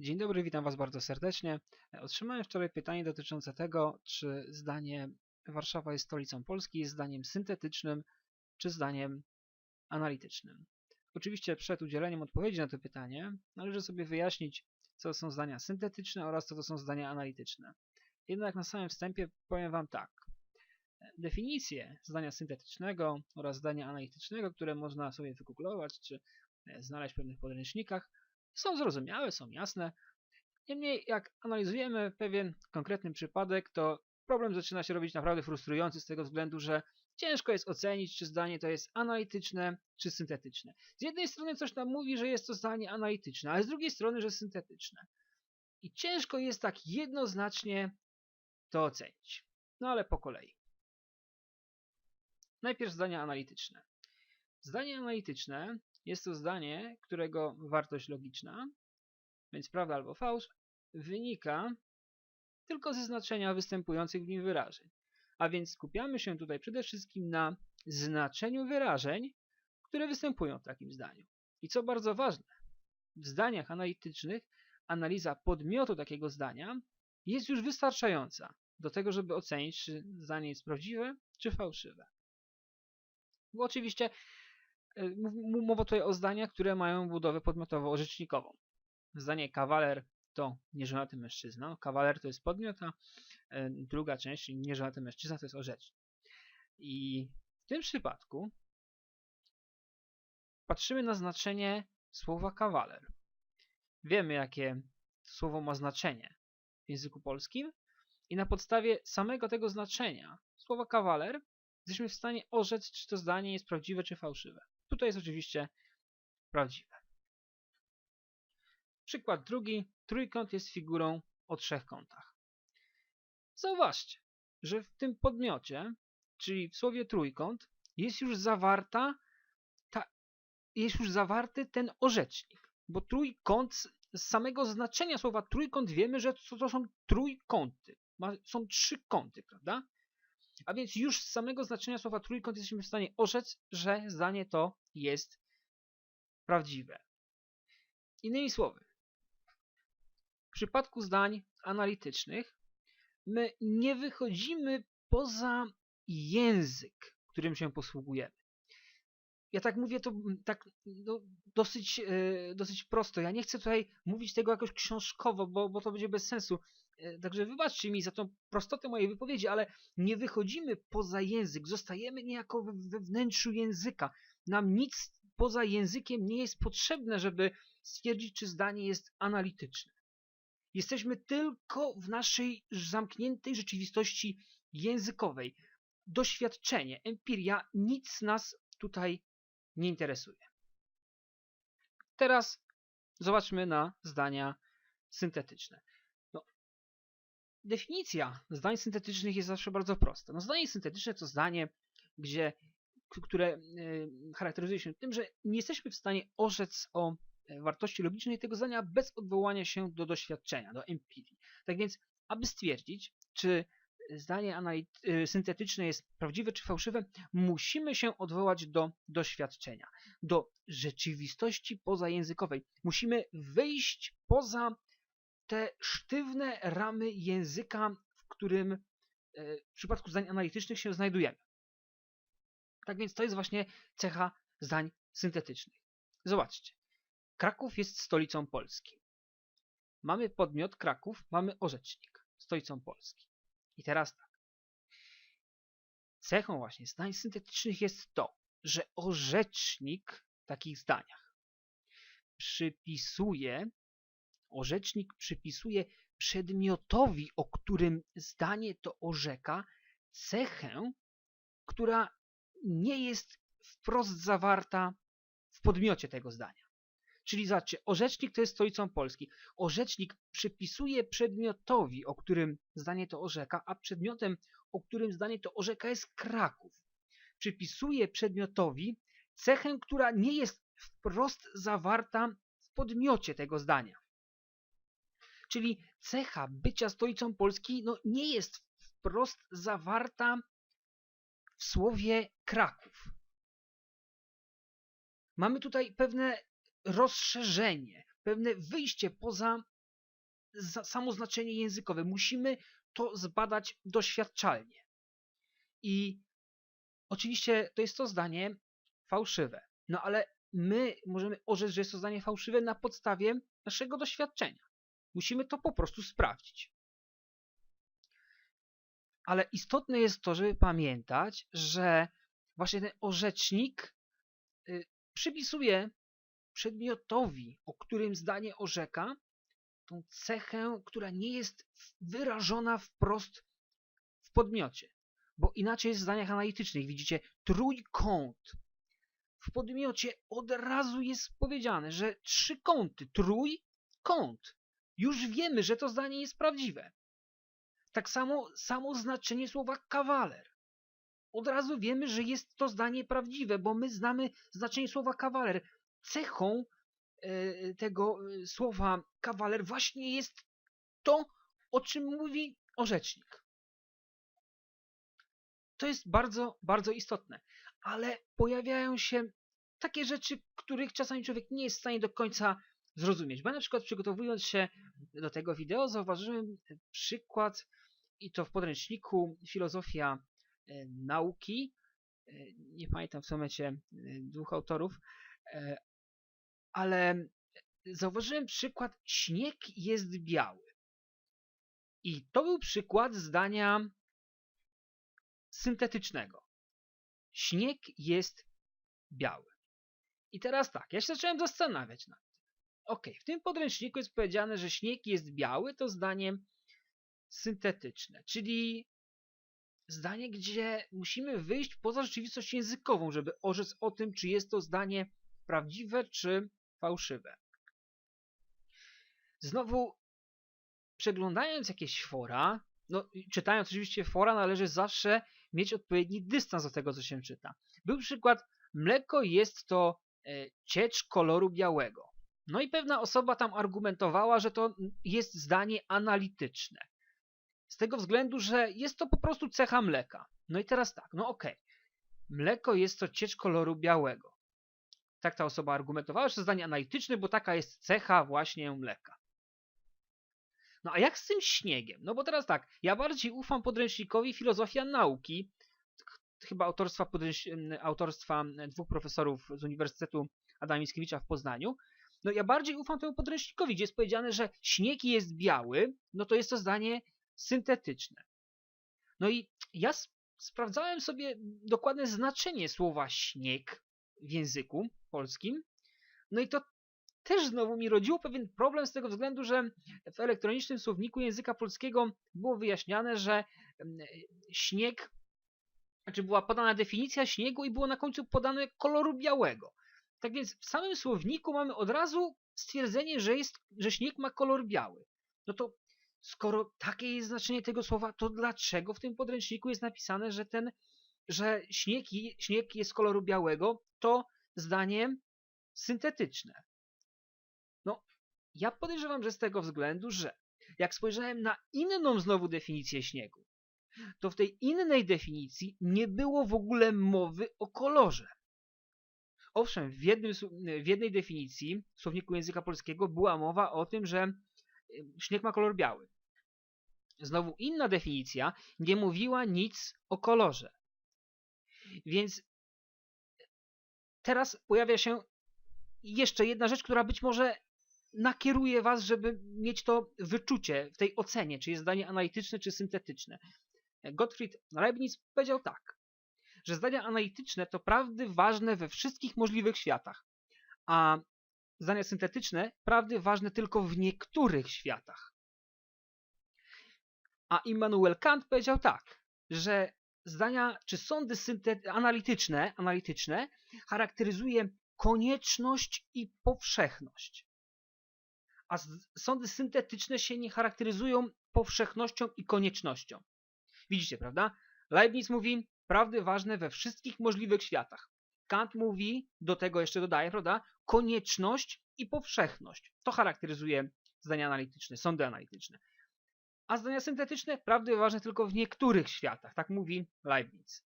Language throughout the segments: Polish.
Dzień dobry, witam Was bardzo serdecznie. Otrzymałem wczoraj pytanie dotyczące tego, czy zdanie Warszawa jest stolicą Polski jest zdaniem syntetycznym, czy zdaniem analitycznym. Oczywiście przed udzieleniem odpowiedzi na to pytanie należy sobie wyjaśnić, co są zdania syntetyczne oraz co to są zdania analityczne. Jednak na samym wstępie powiem Wam tak. Definicje zdania syntetycznego oraz zdania analitycznego, które można sobie wygooglować, czy znaleźć w pewnych podręcznikach, są zrozumiałe, są jasne. Niemniej, jak analizujemy pewien konkretny przypadek, to problem zaczyna się robić naprawdę frustrujący z tego względu, że ciężko jest ocenić, czy zdanie to jest analityczne, czy syntetyczne. Z jednej strony coś nam mówi, że jest to zdanie analityczne, ale z drugiej strony, że syntetyczne. I ciężko jest tak jednoznacznie to ocenić. No ale po kolei. Najpierw zdania analityczne. Zdanie analityczne jest to zdanie, którego wartość logiczna, więc prawda albo fałsz, wynika tylko ze znaczenia występujących w nim wyrażeń. A więc skupiamy się tutaj przede wszystkim na znaczeniu wyrażeń, które występują w takim zdaniu. I co bardzo ważne, w zdaniach analitycznych analiza podmiotu takiego zdania jest już wystarczająca do tego, żeby ocenić, czy zdanie jest prawdziwe, czy fałszywe. Bo oczywiście mowa tutaj o zdaniach, które mają budowę podmiotowo-orzecznikową. Zdanie kawaler to nieżonaty mężczyzna. Kawaler to jest podmiot, a e, druga część, czyli nieżonaty mężczyzna, to jest orzecznik. I w tym przypadku patrzymy na znaczenie słowa kawaler. Wiemy, jakie słowo ma znaczenie w języku polskim i na podstawie samego tego znaczenia słowa kawaler jesteśmy w stanie orzec, czy to zdanie jest prawdziwe, czy fałszywe. Tutaj jest oczywiście prawdziwe. Przykład drugi. Trójkąt jest figurą o trzech kątach. Zauważcie, że w tym podmiocie, czyli w słowie trójkąt, jest już zawarta ta, jest już zawarty ten orzecznik. Bo trójkąt, z samego znaczenia słowa trójkąt wiemy, że to, to są trójkąty. są trzy kąty, prawda? A więc już z samego znaczenia słowa trójkąt jesteśmy w stanie orzec, że zdanie to jest prawdziwe. Innymi słowy, w przypadku zdań analitycznych my nie wychodzimy poza język, którym się posługujemy. Ja tak mówię to tak no, dosyć, yy, dosyć prosto. Ja nie chcę tutaj mówić tego jakoś książkowo, bo, bo to będzie bez sensu. E, także wybaczcie mi za tą prostotę mojej wypowiedzi, ale nie wychodzimy poza język, zostajemy niejako we wnętrzu języka. Nam nic poza językiem nie jest potrzebne, żeby stwierdzić, czy zdanie jest analityczne. Jesteśmy tylko w naszej zamkniętej rzeczywistości językowej. Doświadczenie, empiria, nic nas tutaj nie interesuje. Teraz zobaczmy na zdania syntetyczne. Definicja zdań syntetycznych jest zawsze bardzo prosta. No, zdanie syntetyczne to zdanie, gdzie, które e, charakteryzuje się tym, że nie jesteśmy w stanie orzec o e, wartości logicznej tego zdania bez odwołania się do doświadczenia, do empirii. Tak więc, aby stwierdzić, czy zdanie e, syntetyczne jest prawdziwe czy fałszywe, musimy się odwołać do doświadczenia, do rzeczywistości pozajęzykowej. Musimy wyjść poza te sztywne ramy języka, w którym e, w przypadku zdań analitycznych się znajdujemy. Tak więc to jest właśnie cecha zdań syntetycznych. Zobaczcie. Kraków jest stolicą Polski. Mamy podmiot Kraków, mamy orzecznik stolicą Polski. I teraz tak. Cechą właśnie zdań syntetycznych jest to, że orzecznik w takich zdaniach przypisuje Orzecznik przypisuje przedmiotowi, o którym zdanie to orzeka, cechę, która nie jest wprost zawarta w podmiocie tego zdania. Czyli zobaczcie, orzecznik to jest stolicą Polski. Orzecznik przypisuje przedmiotowi, o którym zdanie to orzeka, a przedmiotem, o którym zdanie to orzeka jest Kraków. Przypisuje przedmiotowi cechę, która nie jest wprost zawarta w podmiocie tego zdania. Czyli cecha bycia stolicą Polski no, nie jest wprost zawarta w słowie Kraków. Mamy tutaj pewne rozszerzenie, pewne wyjście poza za, samo znaczenie językowe. Musimy to zbadać doświadczalnie. I oczywiście to jest to zdanie fałszywe. No ale my możemy orzec, że jest to zdanie fałszywe na podstawie naszego doświadczenia. Musimy to po prostu sprawdzić. Ale istotne jest to, żeby pamiętać, że właśnie ten orzecznik y, przypisuje przedmiotowi, o którym zdanie orzeka, tą cechę, która nie jest wyrażona wprost w podmiocie. Bo inaczej jest w zdaniach analitycznych. Widzicie, trójkąt. W podmiocie od razu jest powiedziane, że trzy kąty, trójkąt. Już wiemy, że to zdanie jest prawdziwe. Tak samo samo znaczenie słowa kawaler. Od razu wiemy, że jest to zdanie prawdziwe, bo my znamy znaczenie słowa kawaler. Cechą e, tego e, słowa kawaler właśnie jest to, o czym mówi orzecznik. To jest bardzo, bardzo istotne. Ale pojawiają się takie rzeczy, których czasami człowiek nie jest w stanie do końca zrozumieć. Bo na przykład przygotowując się do tego wideo zauważyłem przykład i to w podręczniku Filozofia e, Nauki. E, nie pamiętam w momencie e, dwóch autorów, ale zauważyłem przykład śnieg jest biały. I to był przykład zdania syntetycznego. Śnieg jest biały. I teraz tak, ja się zacząłem zastanawiać nad. Ok, w tym podręczniku jest powiedziane, że śnieg jest biały, to zdanie syntetyczne, czyli zdanie, gdzie musimy wyjść poza rzeczywistość językową, żeby orzec o tym, czy jest to zdanie prawdziwe, czy fałszywe. Znowu, przeglądając jakieś fora, no czytając oczywiście fora, należy zawsze mieć odpowiedni dystans do tego, co się czyta. Był przykład, mleko jest to e, ciecz koloru białego. No i pewna osoba tam argumentowała, że to jest zdanie analityczne. Z tego względu, że jest to po prostu cecha mleka. No i teraz tak, no okej. Okay. Mleko jest to ciecz koloru białego. Tak ta osoba argumentowała, że to zdanie analityczne, bo taka jest cecha właśnie mleka. No a jak z tym śniegiem? No bo teraz tak, ja bardziej ufam podręcznikowi filozofia nauki, chyba autorstwa, autorstwa dwóch profesorów z Uniwersytetu Adama Mickiewicza w Poznaniu. No ja bardziej ufam temu podręcznikowi, gdzie jest powiedziane, że śnieg jest biały, no to jest to zdanie syntetyczne. No i ja sprawdzałem sobie dokładne znaczenie słowa śnieg w języku polskim. No i to też znowu mi rodziło pewien problem z tego względu, że w elektronicznym słowniku języka polskiego było wyjaśniane, że śnieg, znaczy była podana definicja śniegu i było na końcu podane koloru białego. Tak więc w samym słowniku mamy od razu stwierdzenie, że, jest, że śnieg ma kolor biały. No to skoro takie jest znaczenie tego słowa, to dlaczego w tym podręczniku jest napisane, że ten, że śnieg, śnieg jest koloru białego, to zdanie syntetyczne? No, ja podejrzewam, że z tego względu, że jak spojrzałem na inną znowu definicję śniegu, to w tej innej definicji nie było w ogóle mowy o kolorze. Owszem, w, jednym, w jednej definicji w słowniku języka polskiego była mowa o tym, że śnieg ma kolor biały. Znowu inna definicja nie mówiła nic o kolorze. Więc teraz pojawia się jeszcze jedna rzecz, która być może nakieruje was, żeby mieć to wyczucie w tej ocenie, czy jest zdanie analityczne, czy syntetyczne. Gottfried Leibniz powiedział tak, że zdania analityczne to prawdy ważne we wszystkich możliwych światach, a zdania syntetyczne prawdy ważne tylko w niektórych światach. A Immanuel Kant powiedział tak, że zdania czy sądy analityczne, analityczne charakteryzuje konieczność i powszechność. A sądy syntetyczne się nie charakteryzują powszechnością i koniecznością. Widzicie, prawda? Leibniz mówi prawdy ważne we wszystkich możliwych światach. Kant mówi, do tego jeszcze dodaje, prawda, konieczność i powszechność. To charakteryzuje zdania analityczne, sądy analityczne. A zdania syntetyczne, prawdy ważne tylko w niektórych światach, tak mówi Leibniz.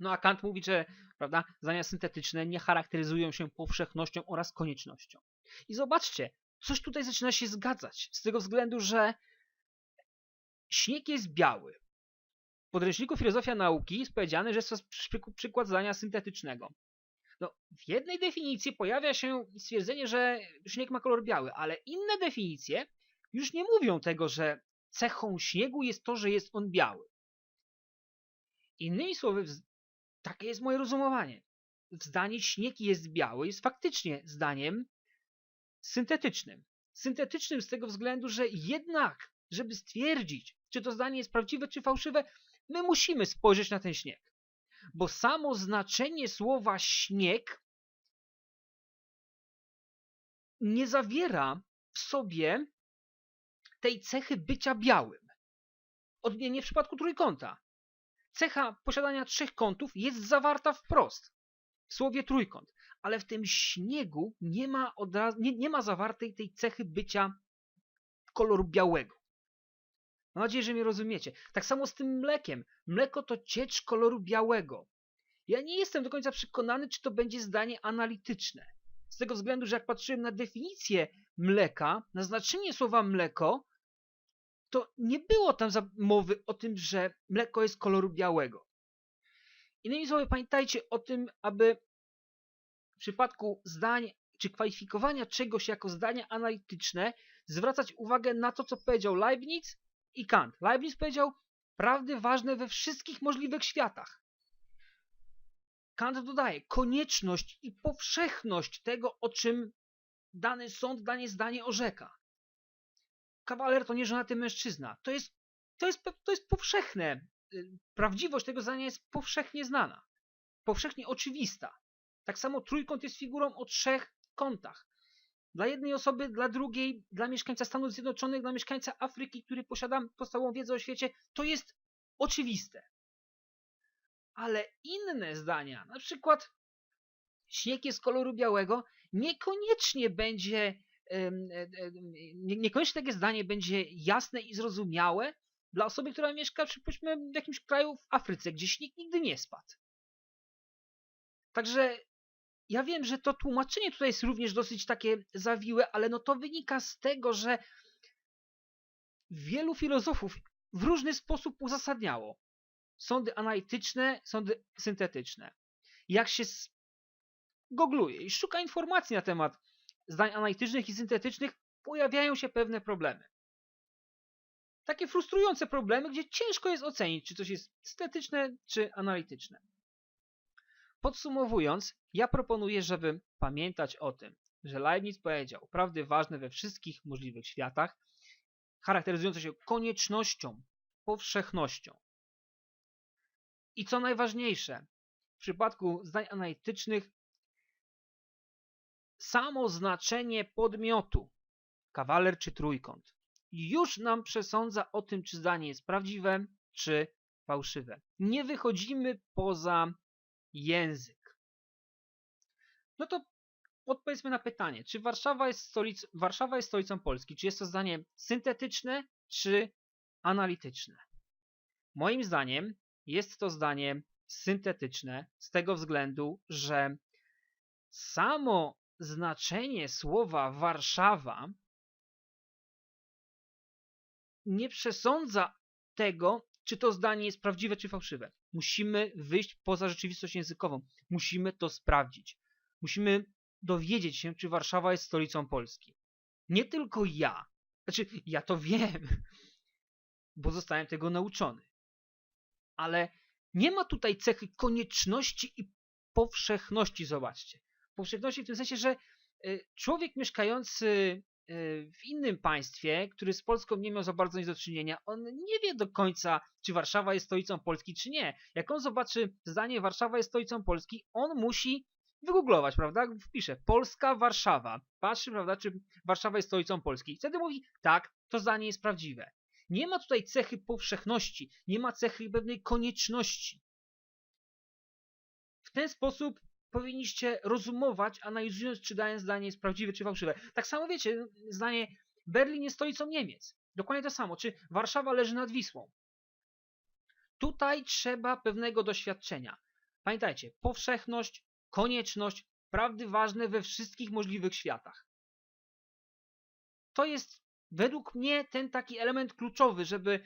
No a Kant mówi, że prawda, zdania syntetyczne nie charakteryzują się powszechnością oraz koniecznością. I zobaczcie, coś tutaj zaczyna się zgadzać. Z tego względu, że śnieg jest biały. Podręczniku filozofia nauki jest powiedziane, że jest to przykład zdania syntetycznego. No, w jednej definicji pojawia się stwierdzenie, że śnieg ma kolor biały, ale inne definicje już nie mówią tego, że cechą śniegu jest to, że jest on biały. Innymi słowy, takie jest moje rozumowanie. Zdanie śnieg jest biały jest faktycznie zdaniem syntetycznym. Syntetycznym z tego względu, że jednak, żeby stwierdzić, czy to zdanie jest prawdziwe czy fałszywe, my musimy spojrzeć na ten śnieg. Bo samo znaczenie słowa śnieg nie zawiera w sobie tej cechy bycia białym. Odmiennie w przypadku trójkąta. Cecha posiadania trzech kątów jest zawarta wprost w słowie trójkąt, ale w tym śniegu nie ma, odraz, nie, nie ma zawartej tej cechy bycia koloru białego. Mam nadzieję, że mnie rozumiecie. Tak samo z tym mlekiem. Mleko to ciecz koloru białego. Ja nie jestem do końca przekonany, czy to będzie zdanie analityczne. Z tego względu, że jak patrzyłem na definicję mleka, na znaczenie słowa mleko, to nie było tam mowy o tym, że mleko jest koloru białego. Innymi słowy, pamiętajcie o tym, aby w przypadku zdań czy kwalifikowania czegoś jako zdania analityczne zwracać uwagę na to, co powiedział Leibniz i Kant. Leibniz powiedział prawdy ważne we wszystkich możliwych światach. Kant dodaje konieczność i powszechność tego, o czym dany sąd, dane zdanie orzeka kawaler to nie żonaty mężczyzna. To jest, to jest, to jest powszechne. Y, prawdziwość tego zdania jest powszechnie znana. Powszechnie oczywista. Tak samo trójkąt jest figurą o trzech kątach. Dla jednej osoby, dla drugiej, dla mieszkańca Stanów Zjednoczonych, dla mieszkańca Afryki, który posiada podstawową wiedzę o świecie, to jest oczywiste. Ale inne zdania, na przykład śnieg jest koloru białego, niekoniecznie będzie niekoniecznie takie zdanie będzie jasne i zrozumiałe dla osoby, która mieszka przypuśćmy w jakimś kraju w Afryce, gdzie śnieg nigdy nie spadł. Także ja wiem, że to tłumaczenie tutaj jest również dosyć takie zawiłe, ale no to wynika z tego, że wielu filozofów w różny sposób uzasadniało sądy analityczne, sądy syntetyczne. Jak się googluje i szuka informacji na temat zdań analitycznych i syntetycznych pojawiają się pewne problemy. Takie frustrujące problemy, gdzie ciężko jest ocenić, czy coś jest syntetyczne, czy analityczne. Podsumowując, ja proponuję, żeby pamiętać o tym, że Leibniz powiedział prawdy ważne we wszystkich możliwych światach, charakteryzujące się koniecznością, powszechnością. I co najważniejsze, w przypadku zdań analitycznych samo znaczenie podmiotu, kawaler czy trójkąt, już nam przesądza o tym, czy zdanie jest prawdziwe, czy fałszywe. Nie wychodzimy poza język. No to odpowiedzmy na pytanie, czy Warszawa jest, stolic Warszawa jest stolicą Polski? Czy jest to zdanie syntetyczne, czy analityczne? Moim zdaniem jest to zdanie syntetyczne z tego względu, że samo znaczenie słowa Warszawa nie przesądza tego, czy to zdanie jest prawdziwe czy fałszywe. Musimy wyjść poza rzeczywistość językową. Musimy to sprawdzić. Musimy dowiedzieć się, czy Warszawa jest stolicą Polski. Nie tylko ja. Znaczy, ja to wiem, bo zostałem tego nauczony. Ale nie ma tutaj cechy konieczności i powszechności, zobaczcie powszechności w tym sensie, że y, człowiek mieszkający w innym państwie, który z Polską nie miał za bardzo nic do czynienia, on nie wie do końca, czy Warszawa jest stolicą Polski, czy nie. Jak on zobaczy zdanie Warszawa jest stolicą Polski, on musi wygooglować, prawda? Wpisze Polska, Warszawa. Patrzy, prawda, czy Warszawa jest stolicą Polski. Wtedy mówi, tak, to zdanie jest prawdziwe. Nie ma tutaj cechy powszechności, nie ma cechy pewnej konieczności. W ten sposób powinniście rozumować, analizując, czy dane zdanie jest prawdziwe, czy fałszywe. Tak samo wiecie, zdanie Berlin jest stolicą Niemiec. Dokładnie to samo. Czy Warszawa leży nad Wisłą? Tutaj trzeba pewnego doświadczenia. Pamiętajcie, powszechność, konieczność, prawdy ważne we wszystkich możliwych światach. to jest według mnie ten taki element kluczowy, żeby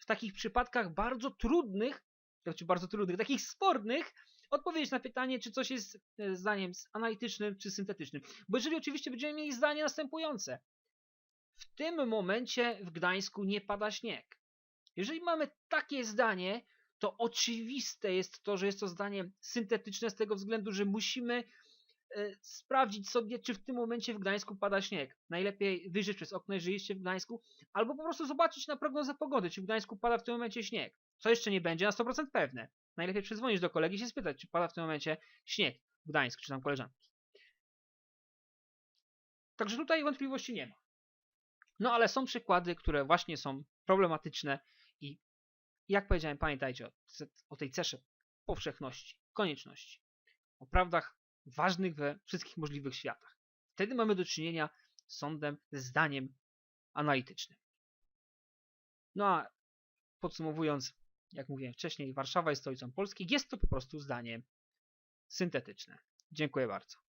w takich przypadkach bardzo trudnych, znaczy bardzo trudnych, takich spornych, odpowiedzieć na pytanie, czy coś jest e, zdaniem analitycznym czy syntetycznym. Bo jeżeli oczywiście będziemy mieli zdanie następujące. W tym momencie w Gdańsku nie pada śnieg. Jeżeli mamy takie zdanie, to oczywiste jest to, że jest to zdanie syntetyczne z tego względu, że musimy e, sprawdzić sobie, czy w tym momencie w Gdańsku pada śnieg. Najlepiej wyjrzeć przez okno, jeżeli jesteście w Gdańsku, albo po prostu zobaczyć na prognozę pogody, czy w Gdańsku pada w tym momencie śnieg. Co jeszcze nie będzie na 100% pewne. Najlepiej przedzwonić do kolegi i się spytać, czy pada w tym momencie śnieg w Gdańsku, czy tam koleżanki. Także tutaj wątpliwości nie ma. No ale są przykłady, które właśnie są problematyczne i jak powiedziałem, pamiętajcie o, o tej cesze powszechności, konieczności, o prawdach ważnych we wszystkich możliwych światach. Wtedy mamy do czynienia z sądem, ze zdaniem analitycznym. No a podsumowując, jak mówiłem wcześniej, Warszawa jest stolicą Polski, jest to po prostu zdanie syntetyczne. Dziękuję bardzo.